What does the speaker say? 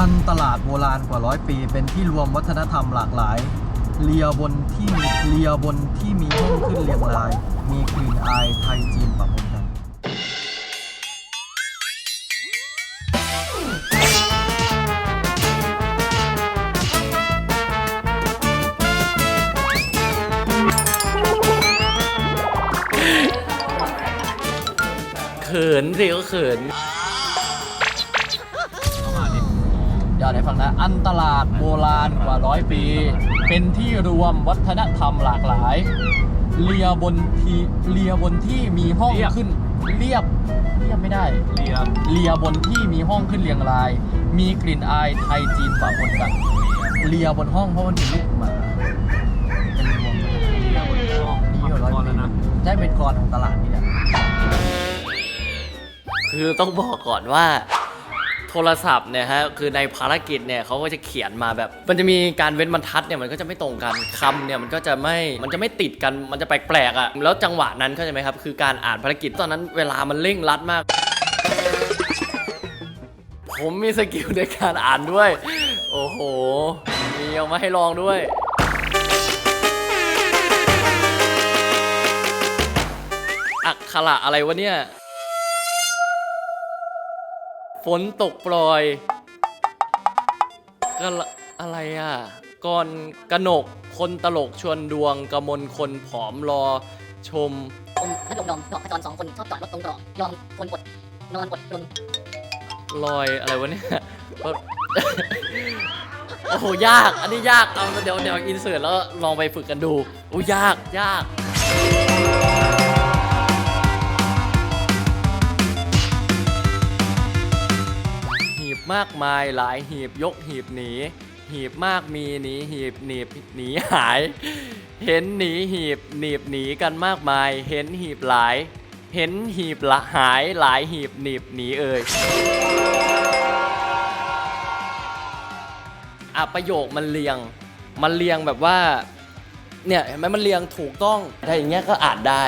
อันตลาดโบราณกว่าร้อยปี เป็นที่รวมวัฒนธรรมหลากหลาย เรียบนที่มีเรียบนที่มีห้องขึ้นเรียงราย มีกลิ่นอายไทยจีนปะปนกันเขินสิก็เขิน อย่าได้ฟังนะ อันตลาดโบราณกว่าร้อยปี เป็นที่รวมวัฒนธรรมหลากหลาย เรียบนที่เรียบนที่มีห้องเรียบ ขึ้น เรียบ เรียบไม่ได้ เรียบเลียบนที่มีห้องขึ้นเรียงราย มีกลิ่นอายไทยจีนปะปนกันเลียบนห้องเพราะมันเป็นลูกหมาเป็นรวมเรียบนห้องนี่อยู่ร้อยพอปีแล้วนะ ได้เป็นกรของตลาดนี่แหละ คือต้องบอกก่อนว่า โทรศัพท์เนี่ยฮะคือในภารกิจเนี่ยเขาก็จะเขียนมาแบบ มันจะมีการเว้นบรรทัดเนี่ยมันก็จะไม่ตรงกันคำเนี่ยมันก็จะไม่มันจะไม่ติดกันมันจะแปลกๆอะแล้วจังหวะนั้นเข้าใจไหมครับคือการอ่านภารกิจตอนนั้นเวลามันเร่งรัดมาก ผมมีสกิลในการอ่านด้วย โอ้โหมีเอามาให้ลองด้วยอักขระอะไรวะเนี่ย ฝนตกปล่อยกะละอะไรอะก่อนกนกคนตลกชวนดวงกระมนคนผอมรอชมผมพัดลมดอมดอกขจรสองคนชอบจอดรถตรงตรอกยอมคนอดนอนอดรนลอยอะไรวะเนี่ยโอ้โหยาก อันนี้ยาก เอาเดี๋ยวเดี๋ยวอินเสิร์ตแล้วลองไปฝึกกันดูโอ้ยากยาก มากมายหลายหีบยกหีบหนี หีบมากมีหนีหีบหนีบหนีหาย เห็นหนีหีบหนีบหนีกันมากมาย เห็นหีบหลาย เห็นหีบละหายหลายหีบหนีบหนีเอ่ยอะประโยคมันเรียง มันเรียงแบบว่า เนี่ยเห็นไหมมันเรียงถูกต้องถ้าอย่างเงี้ยก็อ่านได้